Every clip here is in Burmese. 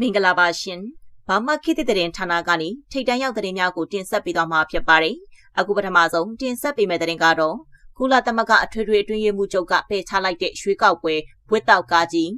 မင်္ဂလာပါရှင်။ဘာမှခေတ်သစ်တဲ့ဌာနကနေထိတ်တန်းရောက်တဲ့များကိုတင်ဆက်ပေးသွားမှာဖြစ်ပါတယ်။အခုပထမဆုံးတင်ဆက်ပေးမယ့်တဲ့ကတော့ကုလသမဂ္ဂအထွေထွေအတွင်းရေးမှူးချုပ်ကပယ်ချလိုက်တဲ့ရွှေကောက်ပွဲဘွတ်တောက်ကားကြီး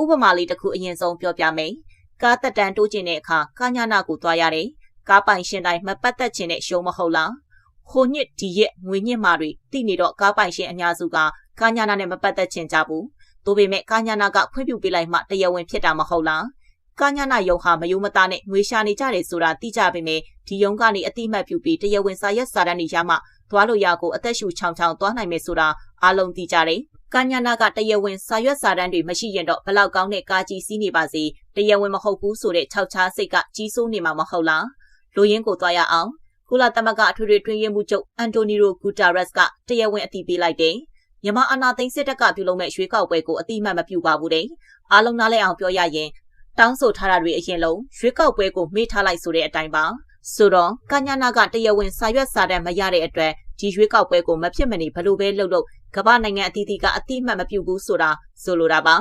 ဥပမာလေးတစ်ခုအရင်ဆုံးပြောပြမယ်။ကားတက်တန်းတိုးကျင်တဲ့အခါကာညာနာကိုသွားရတယ်။ကားပိုင်ရှင်တိုင်းမပတ်သက်ခြင်းနဲ့ရှုံးမဟုတ်လား။ဟိုညစ်ဒီရက်ငွေညစ်မာတွေတိနေတော့ကားပိုင်ရှင်အများစုကကာညာနာနဲ့မပတ်သက်ခြင်းကြဘူး။ဒါပေမဲ့ကာညာနာကခွင့်ပြုပေးလိုက်မှတရားဝင်ဖြစ်တာမဟုတ်လား။ ကာညာနာယုံဟာမယုံမသားနဲ့ငွေရှာနေကြတယ်ဆိုတာသိကြပေမဲ့ဒီယုံကနေအတိမတ်ပြုပြီးတရားဝင်စာရက်စာတမ်းတွေရမှသွားလို့ရကိုအသက်ရှူချောင်ချောင်သွားနိုင်မယ်ဆိုတာအားလုံးသိကြတယ်။ကာညာနာကတရားဝင်စာရွက်စာတမ်းတွေမရှိရင်တော့ဘလောက်ကောင်းတဲ့ကာကြီးစီးနေပါစေတရားဝင်မဟုတ်ဘူးဆိုတဲ့ခြောက်ချားစိတ်ကကြီးစိုးနေမှာမဟုတ်လား။လူရင်းကိုသွားရအောင်ကုလသမဂ္ဂအထွေထွေတွင်ရင်မှုချုပ်အန်တိုနီရိုဂူတာရက်စ်ကတရားဝင်အတည်ပြုလိုက်တယ်။မြန်မာအာဏာသိမ်းစစ်တပ်ကပြုလုပ်မဲ့ရွေးကောက်ပွဲကိုအတိမတ်မပြုပါဘူးတဲ့။အားလုံးနားလည်အောင်ပြောရရင် တောင်းဆိုထားတာတွေအရင်လုံးရွေးကောက်ပွဲကိုမေ့ထားလိုက်ဆိုတဲ့အတိုင်းပါဆိုတော့ကညာနာကတရားဝင်စာရွက်စာတမ်းမရတဲ့အတွက်ဒီရွေးကောက်ပွဲကိုမဖြစ်မနေဘလို့ပဲလှုပ်လို့ကမ္ဘာနိုင်ငံအသီးသီးကအတိမတ်မပြုဘူးဆိုတာဆိုလိုတာပါ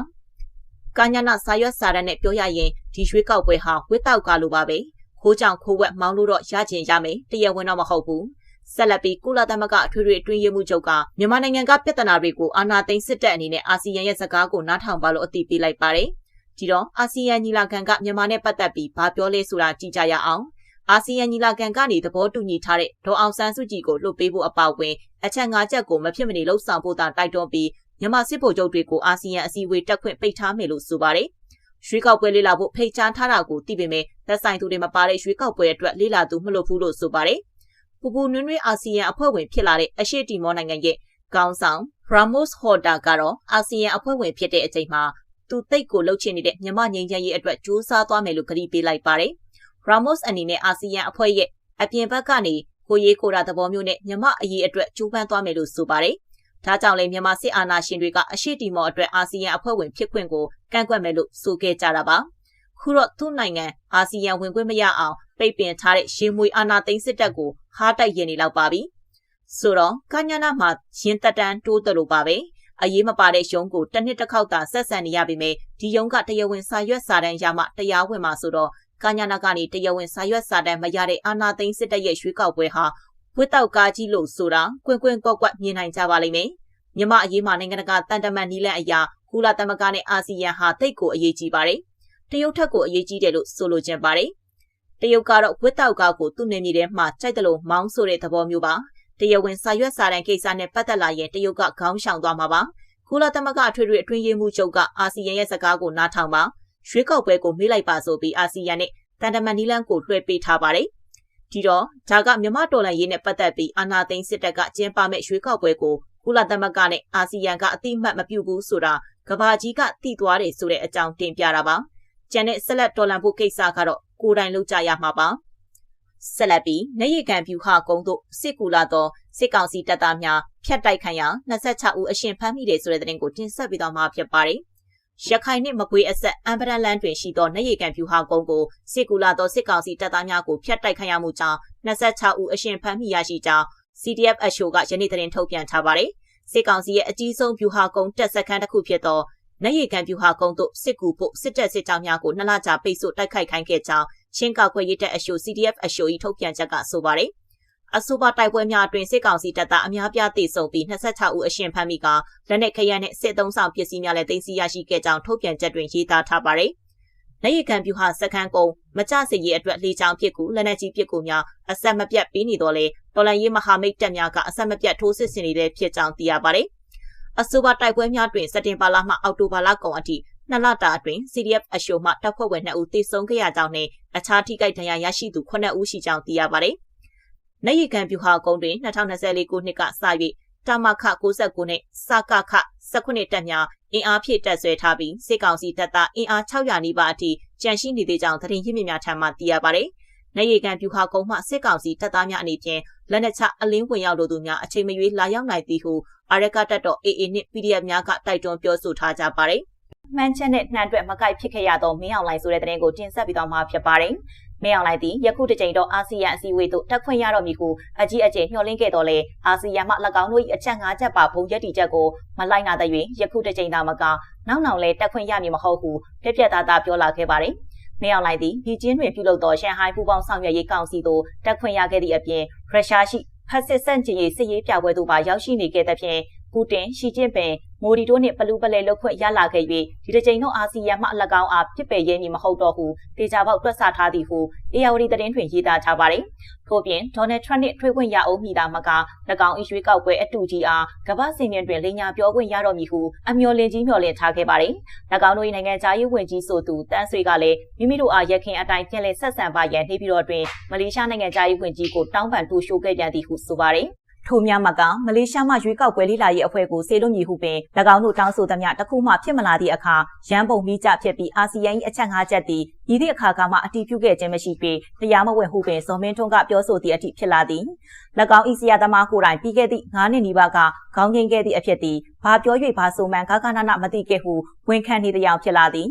ကညာနာစာရွက်စာတမ်းနဲ့ပြောရရင်ဒီရွေးကောက်ပွဲဟာဝစ်တောက်ကလိုပါပဲခိုးကြောင်ခိုးဝက်မောင်းလို့တော့ရကျင်ရမယ်တရားဝင်တော့မဟုတ်ဘူးဆက်လက်ပြီးကုလသမဂ္ဂအထွေထွေအတွင်းရေးမှူးချုပ်ကမြန်မာနိုင်ငံကပြဿနာတွေကိုအာဏာသိမ်းစစ်တပ်အနေနဲ့အာဆီယံရဲ့စကားကိုနားထောင်ပါလို့အသိပေးလိုက်ပါတယ်။ ဒီတော့အာဆီယံညီလာခံကမြန်မာနဲ့ပတ်သက်ပြီးဘာပြောလဲဆိုတာကြည့်ကြရအောင်အာဆီယံညီလာခံကနေသဘောတူညီထားတဲ့ဒေါ်အောင်ဆန်းစုကြည်ကိုလွှတ်ပေးဖို့အပါအဝင်အချက်၅ချက်ကိုမဖြစ်မနေလှုပ်ဆောင်ဖို့တာတိုက်တွန်းပြီးမြန်မာစစ်ဗိုလ်ချုပ်တွေကိုအာဆီယံအစည်းအဝေးတက်ခွင့်ပိတ်ထားမယ်လို့ဆိုပါတယ်။ရွှေကောက်ပွဲလေးလာဖို့ဖိတ်ကြားထားတာကိုသိပေမဲ့သက်ဆိုင်သူတွေမပါတဲ့ရွှေကောက်ပွဲအတွက်လေးလာသူမလို့ဘူးလို့ဆိုပါတယ်။ပူပူနွန်းနွေးအာဆီယံအဖွဲ့ဝင်ဖြစ်လာတဲ့အရှေ့တီမောနိုင်ငံရဲ့ကောင်းဆောင် Ramos Horta ကတော့အာဆီယံအဖွဲ့ဝင်ဖြစ်တဲ့အချိန်မှာ သူတိတ်ကိုလှုပ်ချင်နေတဲ့မြမငိမ့်ချမ်းရေးအတွက်ကြိုးစားသွားမယ်လို့ကတိပေးလိုက်ပါတယ်။ Ramos အနေနဲ့အာဆီယံအဖွဲ့ရဲ့အပြင်ဘက်ကနေကိုရေးကိုတာသဘောမျိုးနဲ့မြမအရေးအတွက်ကြိုးပမ်းသွားမယ်လို့ဆိုပါတယ်။ဒါကြောင့်လည်းမြန်မာစစ်အာဏာရှင်တွေကအရှိတီမော်အတွက်အာဆီယံအဖွဲ့ဝင်ဖြစ်ခွင့်ကိုကန့်ကွက်မယ်လို့ဆိုခဲ့ကြတာပါ။ခုတော့သူ့နိုင်ငံအာဆီယံဝင်ခွင့်မရအောင်ပိတ်ပင်ထားတဲ့ရေမွေအာဏာသိမ်းစစ်တပ်ကိုဟားတိုက်ရင်နေလောက်ပါပြီ။ဆိုတော့ကညာနာမှာရင်တက်တန်းတိုးတယ်လို့ပါပဲ။ အရေးမပါတဲ့ရုံးကိုတစ်နှစ်တစ်ခေါက်သာဆက်ဆံနေရပေမဲ့ဒီရုံးကတရားဝင်စာရွက်စာတမ်းရမှတရားဝင်မှာဆိုတော့ကညာနာကနေတရားဝင်စာရွက်စာတမ်းမရတဲ့အာနာသိန်းစစ်တပ်ရဲ့ရွေးကောက်ပွဲဟာဝစ်တောက်ကားကြီးလို့ဆိုတာကွင်ကွင်ကွက်ကွက်မြင်နိုင်ကြပါလိမ့်မယ်။မြမအရေးမှာနိုင်ငံတကာတန်တမန်နီလန့်အရာကုလသမဂ္ဂနဲ့အာဆီယံဟာတိတ်ကိုအရေးကြီးပါတယ်။တရုတ်ထက်ကိုအရေးကြီးတယ်လို့ဆိုလိုချင်ပါတယ်။တရုတ်ကတော့ဝစ်တောက်ကားကိုသူ့နေမြေထဲမှာကြိုက်တယ်လို့မောင်းဆိုတဲ့သဘောမျိုးပါ တရားဝင်စာရွက်စာတမ်းကိစ္စနဲ့ပတ်သက်လာရင်တရုတ်ကခေါင်းရှောင်သွားမှာပါကုလသမဂ္ဂထွေထွေအတွင်းရေးမှူးချုပ်ကအာဆီယံရဲ့စကားကိုနားထောင်ပါရွေးကောက်ပွဲကိုမေးလိုက်ပါဆိုပြီးအာဆီယံနဲ့တန်တမန်နီလန်ကိုလွှဲပေးထားပါတယ်ဒီတော့ဒါကမြမတော်လန်ရေးနဲ့ပတ်သက်ပြီးအာနာသိန်းစစ်တပ်ကကျင်းပမဲ့ရွေးကောက်ပွဲကိုကုလသမဂ္ဂနဲ့အာဆီယံကအတိအမှတ်မပြုဘူးဆိုတာကဘာကြီးကသိသွားတယ်ဆိုတဲ့အကြောင်းတင်ပြတာပါကျန်တဲ့ဆက်လက်တော်လန်ဖို့ကိစ္စကတော့ကိုယ်တိုင်လုပ်ကြရမှာပါ ဆက်လက်ပြီးနေရီကန်ပြူဟာကုန်းတို့စစ်ကူလာသောစစ်ကောင်စီတပ်သားများဖျက်တိုက်ခံရ26ဦးအရှင်ဖမ်းမိတယ်ဆိုတဲ့သတင်းကိုတင်ဆက်ပေးသွားမှာဖြစ်ပါတယ်။ရခိုင်နှင့်မကွေးအဆက်အမ်ပရန်လန်တွင်ရှိသောနေရီကန်ပြူဟာကုန်းကိုစစ်ကူလာသောစစ်ကောင်စီတပ်သားများကိုဖျက်တိုက်ခံရမှုကြောင့်26ဦးအရှင်ဖမ်းမိရရှိကြောင်း CDF အရှိုကယနေ့သတင်းထုတ်ပြန်ထားပါတယ်။စစ်ကောင်စီရဲ့အကြီးဆုံးပြူဟာကုန်းတပ်စခန်းတစ်ခုဖြစ်သောနေရီကန်ပြူဟာကုန်းတို့စစ်ကူဖို့စစ်တပ်စစ်ကြောင်းများကိုနှစ်လကြာပိတ်ဆို့တိုက်ခိုက်ခိုင်းခဲ့ကြောင်း ချင်းကောက်ခွေရေးတပ်အရှို CDF အရှို၏ထုတ်ပြန်ချက်ကဆိုပါတယ်။အဆိုပါတိုက်ပွဲများအတွင်စစ်ကောင်စီတပ်သားအများပြားတေဆုံပြီး26ဦးအရှင်ဖမ်းမိကလက်နက်ခရမ်းနဲ့စစ်သုံးဆောင်ပစ္စည်းများလည်းသိမ်းဆည်းရရှိခဲ့ကြောင်းထုတ်ပြန်ချက်တွင်ရေးသားထားပါတယ်။လက်ရခံပြူဟာစခန်းကုန်းမကြစေရေးအတွက်လေကြောင်းဖြစ်ကူလက်နက်ကြီးဖြစ်ကူများအဆက်မပြတ်ပြီးနေတော့လေတော်လန်ရေးမဟာမိတ်တပ်များကအဆက်မပြတ်ထိုးစစ်ဆင်နေတဲ့ဖြစ်ကြောင်းသိရပါတယ်။အဆိုပါတိုက်ပွဲများတွင်စက်တင်ဘာလမှအောက်တိုဘာလကုန်အထိ နှစ်လတာအတွင်း CDF အရှိုမှတပ်ဖွဲ့ဝင်2ဦးသေဆုံးခဲ့ရကြောင်းနဲ့အခြားထိခိုက်ဒဏ်ရာရရှိသူ9ဦးရှိကြောင်းသိရပါတယ်။နိုင်ရီကန်ပြူဟာကုန်းတွင်2024ခုနှစ်ကစ၍တမခ69နဲ့စကခ19တပ်များအင်အားဖြည့်တပ်ဆွဲထားပြီးစစ်ကောင်စီတပ်သားအင်အား600နီးပါးအထိကြန့်ရှိနေသေးကြောင်းသတင်းရင်းမြစ်များထံမှသိရပါတယ်။နိုင်ရီကန်ပြူဟာကုန်းမှစစ်ကောင်စီတပ်သားများအနေဖြင့်လက်နက်ချအလင်းဝင်ရောက်လိုသူများအချိန်မရွေးလာရောက်နိုင်သည်ဟုအာရကတပ်တော် AA နှင့် PDF များကတိုက်တွန်းပြောဆိုထားကြပါတယ်။ မှန်ချက်နဲ့နှံအတွက်မကိုက်ဖြစ်ခဲ့ရသောမင်းအောင်လှိုင်ဆိုတဲ့သတင်းကိုတင်ဆက်ပြီးတော့မှာဖြစ်ပါတယ်။မင်းအောင်လှိုင်သည်ယခုတစ်ကြိမ်တော့အာဆီယံအစည်းအဝေးသို့တက်ခွင့်ရတော့မည်ဟုအကြီးအကျယ်ညှော်လင့်ခဲ့တော်လဲအာဆီယံမှ၎င်းတို့၏အချက်၅ချက်ပါဘုံရက်တီချက်ကိုမလိုက်နာတဲ့၍ယခုတစ်ကြိမ်သာမကနောက်နောက်လဲတက်ခွင့်ရမည်မဟုတ်ဟုပြက်ပြက်သားသားပြောလာခဲ့ပါတယ်။နေအောင်လိုက်သည့်ပြည်ချင်းတွင်ပြုလုပ်သောရှန်ဟိုင်းပူးပေါင်းဆောင်ရွက်ရေးကောင်စီသို့တက်ခွင့်ရခဲ့သည့်အပြင်ရုရှားရှိဖက်စစ်ဆန့်ကျင်ရေးစစ်ရေးပြပွဲသို့ပါရောက်ရှိနေခဲ့သဖြင့်ပူတင်ရှီကျင့်ပင်မိုဒီတိုနှင့်ပလူပလဲလောက်ခွင့်ရလာခဲ့၍ဒီတစ်ကြိမ်တော့အာဆီယံမှအလကောင်းအားဖြစ်ပယ်ရေးမည်မဟုတ်တော့ဟုတေချာပေါက်တွက်ဆထားသည်ဟုအေယာဝတီသတင်းတွင်ရေးသားထားပါတယ်။ထို့ပြင်ဒေါ်နယ်ထရန့်နှင့်ထွေခွင့်ရအောင်မိတာမက၎င်းအရွေးကောက်ပွဲအတူကြီးအားကမ္ဘာစင်မြင့်တွင်လိန်ညာပြောခွင့်ရတော့မည်ဟုအမျှော်လင့်ကြီးမျှော်လင့်ထားခဲ့ပါတယ်။၎င်းတို့၏နိုင်ငံခြားရေးဝန်ကြီးဆိုသူတန်းဆွေကလည်းမိမိတို့အားရခင်အတိုင်းပြန်လည်ဆက်ဆံပါရန်နေပြည်တော်တွင်မလေးရှားနိုင်ငံခြားရေးဝန်ကြီးကိုတောင်းပန်တူရှိုးခဲ့ပြန်သည်ဟုဆိုပါတယ်။ ထိုများမကမလေးရှားမှရွေးကောက်ပွဲလိလာရေးအဖွဲ့ကိုစေလွတ်မည်ဟုပင်၎င်းတို့တောင်းဆိုသမျှတစ်ခုမှဖြစ်မလာသည့်အခါရန်ပုံမိကြဖြစ်ပြီးအာဆီယံ၏အချက်၅ချက်သည်ဤသည့်အခါကမှအတီးပြုခဲ့ခြင်းမရှိပေတရားမဝင်ဟုပင်ဇော်မင်းထွန်းကပြောဆိုသည့်အထိဖြစ်လာသည်၎င်းဤစီယာသမားကိုယ်တိုင်ပြီးခဲ့သည့်9နှစ်နီးပါးကခေါင်းငင်းခဲ့သည့်အဖြစ်သည်ဘာပြော၍ဘာဆိုမှန်ကာကနာနာမသိခဲ့ဟုဝန်ခံနေသည်အောင်ဖြစ်လာသည်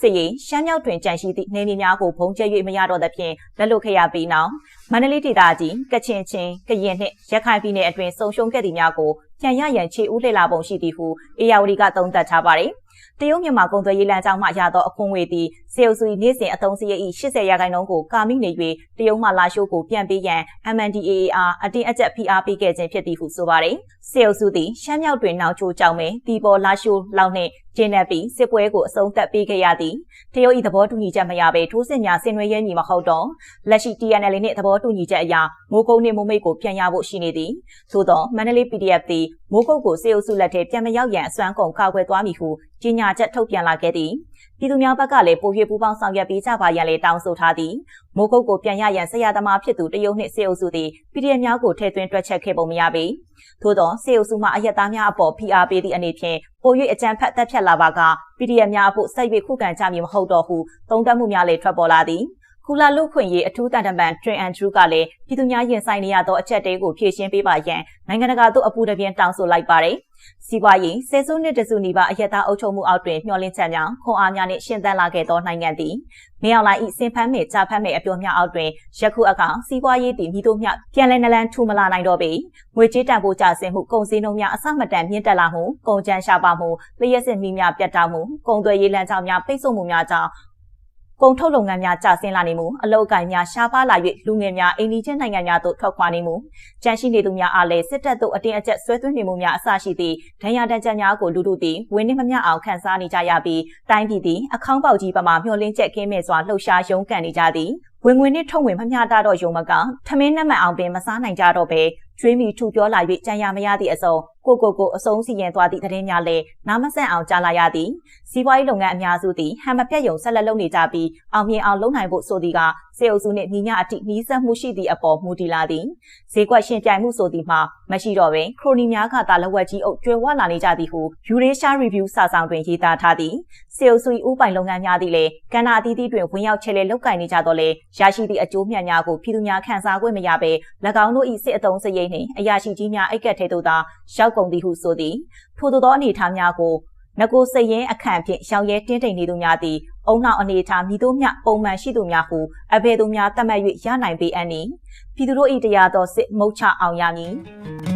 စစ်ရေးရှမ်းမြောက်တွင်ကြန့်ရှိသည့်နေမြေများကိုဘုံကျဲ၍မရတော့သဖြင့်လက်လွတ်ခဲ့ရပြီးနောက်မန္တလေးဒေသကြီးကချင်ချင်းကရင်နှင့်ရခိုင်ပြည်နယ်အတွင်းဆုံရှုံခဲ့သည့်များကိုပြန်ရရန်ခြေဦးလှည့်လာပုံရှိသည်ဟုအေယာဝတီကသုံးသပ်ထားပါတယ်။ တရုတ်မြန်မာကုန်သွယ်ရေးလမ်းကြောင်းမှရသောအခွန်ငွေသည်စေအုပ်စု၏နေ့စဉ်အသုံးစရိတ်၏80ရာခိုင်နှုန်းကိုကာမိနေ၍တရုတ်မှလာရှိုးကိုပြန်ပေးရန် MNDAA အားအတင်းအကျပ်ဖိအားပေးခဲ့ခြင်းဖြစ်သည်ဟုဆိုပါတယ်။စေအုပ်စုသည်ရှမ်းမြောက်တွင်နောက်ချိုးကြောင်းမဲ့တီပေါ်လာရှိုးလောက်နှင့်ကျင်းနေပြီးစစ်ပွဲကိုအဆုံးသတ်ပေးခဲ့ရသည်တရုတ်၏သဘောတူညီချက်မရဘဲထိုးစစ်များဆင်နွှဲရဲမည်မဟုတ်တော့လက်ရှိ TNL နှင့်သဘောတူညီချက်အရမိုးကုတ်နှင့်မိုးမိတ်ကိုပြန်ရဖို့ရှိနေသည်သို့သောမန္တလေး PDF သည်မိုးကုတ်ကိုစေအုပ်စုလက်ထဲပြန်မရောက်ရန်အစွမ်းကုန်ကာကွယ်သွားမည်ဟုကြီးညာချက်ထုတ်ပြန်လာခဲ့သည်ပြည်သူများဘက်ကလည်းပို၍ပူးပေါင်းဆောင်ရွက်ပေးကြပါရန်လည်းတောင်းဆိုထားသည်မိုးကုတ်ကိုပြန်ရရန်ဆရာသမားဖြစ်သူတရုတ်နှင့်စေအုပ်စုသည် PDF များကိုထည့်သွင်းတွက်ချက်ခဲ့ပုံမရပေထို့သောစေအုပ်စုမှအရက်သားများအပေါ်ဖိအားပေးသည့်အနေဖြင့်ပို၍အကြမ်းဖက်တပ်ဖြတ်လာပါက PDF များအဖို့ဆက်၍ခုခံကြမည်မဟုတ်တော့ဟုသုံးသပ်မှုများလည်းထွက်ပေါ်လာသည် ကူလာလူခွင့်ရေးအထူးတန်တမန်ထရင်အန်ဒရူးကလည်းပြည်သူများရင်ဆိုင်နေရသောအချက်တဲကိုဖြေရှင်းပေးပါရန်နိုင်ငံတကာသို့အပူတပြင်းတောင်းဆိုလိုက်ပါတယ်။စီးပွားရေးဆယ်စုနှစ်တစုနီးပါးအယက်သားအုပ်ချုပ်မှုအောက်တွင်မျှော်လင့်ချက်များခွန်အားများနှင့်ရှင်သန်လာခဲ့သောနိုင်ငံသည်မင်းအောင်လှိုင်၏စင်ဖမ်းမဲ့ကြာဖမ်းမဲ့အပြောများအောက်တွင်ယခုအခါစီးပွားရေးတည်မိတို့မျှပြန်လည်နလန်ထူမလာနိုင်တော့ပေငွေကြေးတန်ဖိုးကျဆင်းမှုကုန်စည်နှုန်းများအဆမတန်မြင့်တက်လာမှုကုန်ကျန်းရှားပါမှုလျှက်စစ်မိများပြတ်တောက်မှုကုန်သွယ်ရေးလမ်းကြောင်းများပိတ်ဆို့မှုများကြောင့် ကုန်ထုတ်လုပ်ငန်းများကျဆင်းလာနေမှုအလုပ်အကိုင်များရှားပါးလာ၍လူငယ်များအိန္ဒိချင်းနိုင်ငံများသို့ထွက်ခွာနေမှုကြန့်ရှိနေသူများအားလည်းစစ်တပ်သို့အတင်းအကျပ်ဆွဲသွင်းနေမှုများအဆရှိသည့်ဒဏ်ရာဒဏ်ချက်များကိုလူထုသည်ဝင်းနှင့်မမျှအောင်ခံစားနေကြရပြီးတိုင်းပြည်သည်အခေါင်းပေါက်ကြီးပမာမျှော်လင့်ချက်ကင်းမဲ့စွာလှုပ်ရှားရုန်းကန်နေကြသည် ဝင်ငွေနှင့်ထုတ်ဝင်မမျှတတော့ယုံမကထမင်းနက်မှန်အောင်ပင်မစားနိုင်ကြတော့ပဲကျွေးမိထူပြောလာ၍ကြံရမရသည့်အစုံကိုကိုကိုအစုံစီရင်သွားသည့်သတင်းများလည်းနားမဆန့်အောင်ကြားလာရသည်စီးပွားရေးလုပ်ငန်းအများစုသည်ဟန်မပြတ်ယုံဆက်လက်လုပ်နေကြပြီးအောင်မြင်အောင်လုပ်နိုင်ဖို့ဆိုသည်ကစေအုပ်စုနှင့်ညီညာအထိနှီးစပ်မှုရှိသည့်အပေါ်မူတည်လာသည်ဈေးကွက်ရှင်ပြိုင်မှုဆိုသည်မှာမရှိတော့ပင်ခရိုနီများကသာလက်ဝက်ကြီးအုပ်ကျွဲဝလာနေကြသည်ဟု Eurasia Review စာဆောင်တွင်ရေးသားထားသည်စေအုပ်စု၏ဥပိုင်လုပ်ငန်းများသည်လည်းကဏ္ဍအသီးသီးတွင်ဝင်ရောက်ချဲလဲလုပ်ကိုင်နေကြတော့လေရရှိသည့်အကျိုးမြတ်များကိုပြည်သူများခံစား권မရဘဲ၎င်းတို့၏စစ်အုံစရိတ်နှင့်အရာရှိကြီးများအိတ်ကက်ထဲသို့သာရောက်ကုန်သည်ဟုဆိုသည်ထို့သောအနေအထားများကိုငကိုစရင်အခန့်ဖြင့်ရောင်ရဲတင်းတိမ်နေသူများသည်အုံနောက်အနေထားမိတို့မျှပုံမှန်ရှိသူများဟုအဘယ်သူများတတ်မှတ်၍ရနိုင်ပေအပ်နီပြည်သူတို့၏တရားတော်စစ်မုတ်ချအောင်ရမည်